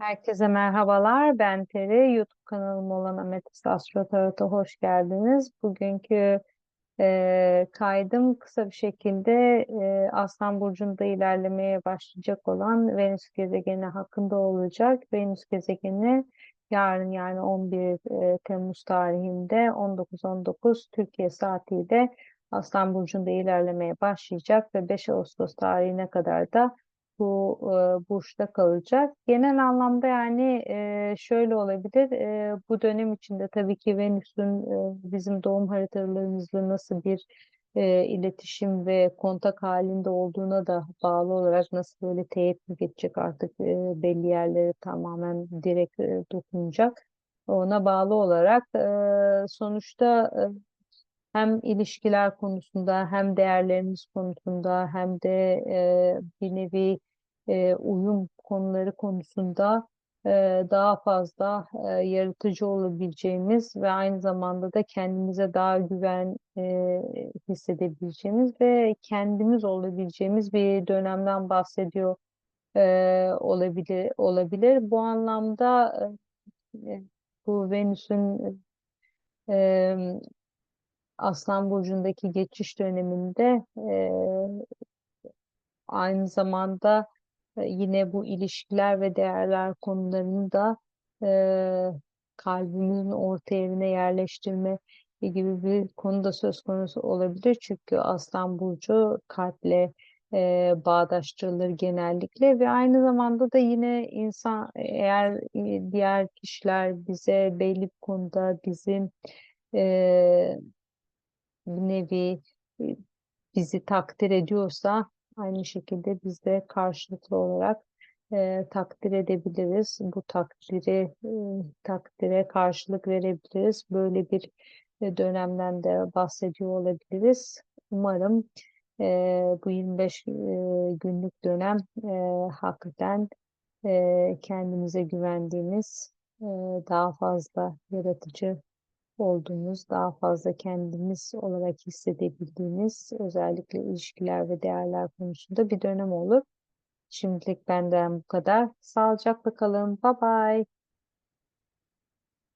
Herkese merhabalar. Ben Peri. YouTube kanalım olan Ametist Astro Tarot'a hoş geldiniz. Bugünkü e, kaydım kısa bir şekilde e, Aslan Burcu'nda ilerlemeye başlayacak olan Venüs gezegeni hakkında olacak. Venüs gezegeni yarın yani 11 e, Temmuz tarihinde 19.19 Türkiye saatiyle Aslan Burcu'nda ilerlemeye başlayacak ve 5 Ağustos tarihine kadar da bu e, burçta kalacak. Genel anlamda yani e, şöyle olabilir. E, bu dönem içinde tabii ki Venüs'ün e, bizim doğum haritalarımızla nasıl bir e, iletişim ve kontak halinde olduğuna da bağlı olarak nasıl böyle teyit mi geçecek artık e, belli yerlere tamamen direkt e, dokunacak. Ona bağlı olarak e, sonuçta e, hem ilişkiler konusunda hem değerlerimiz konusunda hem de e, bir nevi e, uyum konuları konusunda e, daha fazla e, yaratıcı olabileceğimiz ve aynı zamanda da kendimize daha güven e, hissedebileceğimiz ve kendimiz olabileceğimiz bir dönemden bahsediyor e, olabilir olabilir. Bu anlamda e, bu Venüs'ün e, Aslan Burcu'ndaki geçiş döneminde e, aynı zamanda yine bu ilişkiler ve değerler konularını da e, kalbimizin orta yerine yerleştirme gibi bir konu da söz konusu olabilir. Çünkü Aslan Burcu kalple e, bağdaştırılır genellikle ve aynı zamanda da yine insan eğer diğer kişiler bize belli bir konuda bizim e, bir nevi bizi takdir ediyorsa aynı şekilde biz de karşılıklı olarak e, takdir edebiliriz. Bu takdiri e, takdire karşılık verebiliriz. Böyle bir e, dönemden de bahsediyor olabiliriz. Umarım e, bu 25 e, günlük dönem e, hakikaten e, kendimize güvendiğimiz, e, daha fazla yaratıcı olduğumuz, daha fazla kendimiz olarak hissedebildiğimiz özellikle ilişkiler ve değerler konusunda bir dönem olur. Şimdilik benden bu kadar. Sağlıcakla kalın. Bye bye.